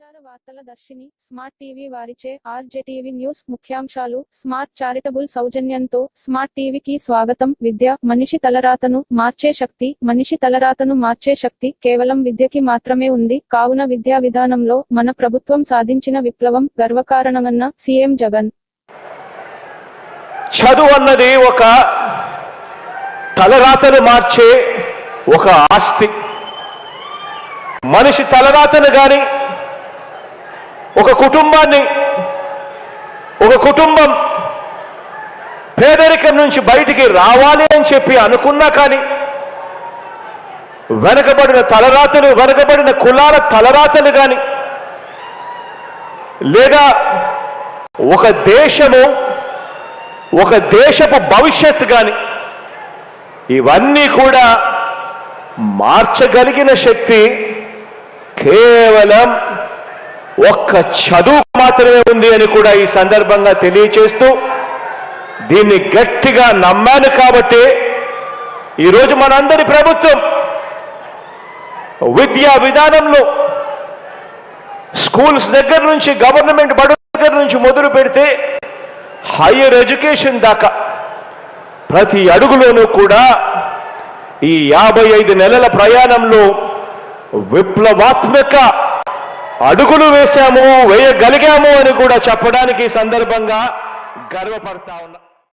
సమాచార వార్తల దర్శిని smart TV వారిచే ఆర్జేటీవీ న్యూస్ ముఖ్యాంశాలు స్మార్ట్ చారిటబుల్ సౌజన్యంతో స్మార్ట్ టీవీకి స్వాగతం. విద్య మనిషి తలరాతను మార్చే శక్తి మనిషి తలరాతను మార్చే శక్తి కేవలం విద్యకి మాత్రమే ఉంది. కావున విద్యా విధానంలో మన ప్రభుత్వం సాధించిన విప్లవం గర్వకారణమన్న సీఎం జగన్. చదువు అన్నది ఒక తలరాతను మార్చే ఒక ఆస్తి. మనిషి తలరాతను గాని ఒక కుటుంబాన్ని ఒక కుటుంబం పేదరికం నుంచి బయటికి రావాలి అని చెప్పి అనుకున్నా కానీ వెనకబడిన తలరాతలు వెనకబడిన కులాల తలరాతలు కానీ లేదా ఒక దేశము ఒక దేశపు భవిష్యత్తు కానీ ఇవన్నీ కూడా మార్చగలిగిన శక్తి కేవలం ఒక్క చదువు మాత్రమే ఉంది అని కూడా ఈ సందర్భంగా తెలియచేస్తూ దీన్ని గట్టిగా నమ్మాను కాబట్టి ఈరోజు మనందరి ప్రభుత్వం విద్యా విధానంలో స్కూల్స్ దగ్గర నుంచి గవర్నమెంట్ బడుల దగ్గర నుంచి మొదలు పెడితే హయ్యర్ ఎడ్యుకేషన్ దాకా ప్రతి అడుగులోనూ కూడా ఈ యాభై ఐదు నెలల ప్రయాణంలో విప్లవాత్మక అడుగులు వేశాము వేయగలిగాము అని కూడా చెప్పడానికి ఈ సందర్భంగా గర్వపడతా ఉన్నా